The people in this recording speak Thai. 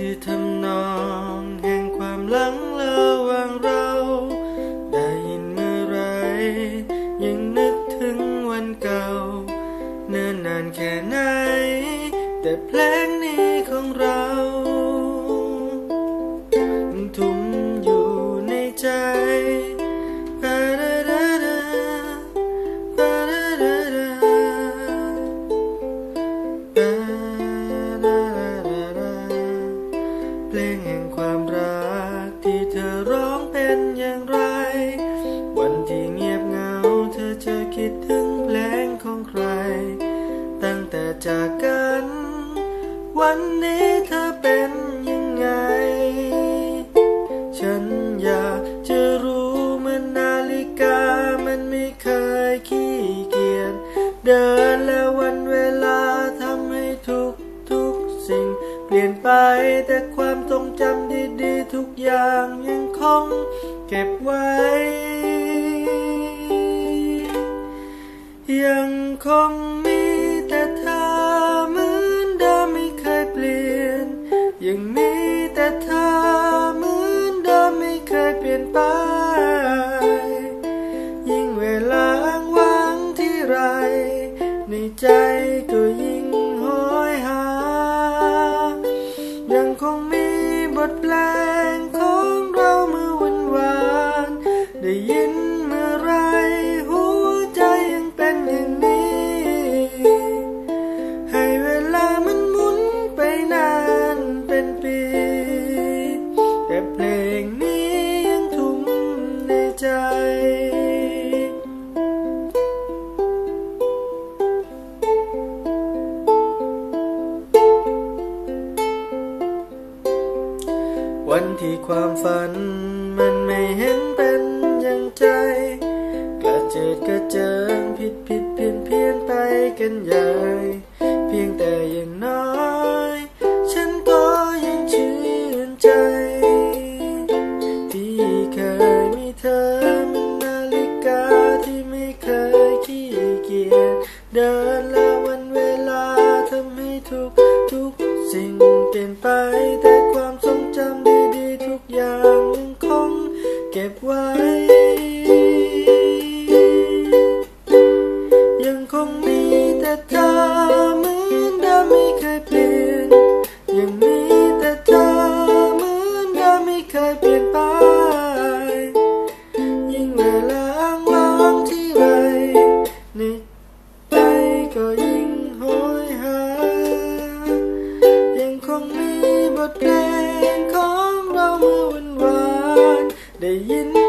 คือทำนองแห่งความหลังระหว่างเรา ได้ยินเมื่อไร ยังนึกถึงวันเก่า เนิ่นนานแค่ไหน แต่เพลงนี้ของเราทุ่มอยู่ในใจปาดาดา ลงแห่งความรักที่เธอร้องเป็นอย่างไร วันที่เงียบเหงาเธอจะคิดถึงเพลงของใคร ตั้งแต่จากกัน วันนี้เธอเป็นยังไง ฉันอยากจะรู้เหมือนนาฬิกามันไม่เคยขี้เกียจเดินและวัน ลี่ยนไปแต่ความทรงจำดีๆ ทุกอย่างยังคงเก็บไว้ ยังคงมีแต่เธอเหมือนเดิมไม่เคยเปลี่ยน ยังมีแต่เธอเหมือนเดิมไม่เคยเปลี่ยนไป ยิ่งเวลาว้างที่ไร ในใจก็ยิ่ง บทเพลง วันที่ความฝัน มันไม่เห็นเป็นอย่างใจ กระเจิดกระเจิงผิดผิดเพี้ยนเพี้ยนไปกันใหญ่เพียงแต่อย่างน้อย ฉันก็ยังชื่นใจ ที่เคยมีเธอมันนาฬิกาที่ไม่เคยขี้เกียจเดินและวันเวลาทำให้ทุกทุกสิ่งเปลี่ยนไปแต่ความ แต่เธอเหมือนเดิมไม่เคยเปลี่ยนยังมีแต่เธอเหมือนเดิมไม่เคยเปลี่ยนไปยิ่งเวลาอ้างว้างที่ไรในใจก็ยิ่งโหยหายังคงมีบทเพลงของเราเมื่อวันวานได้ยิน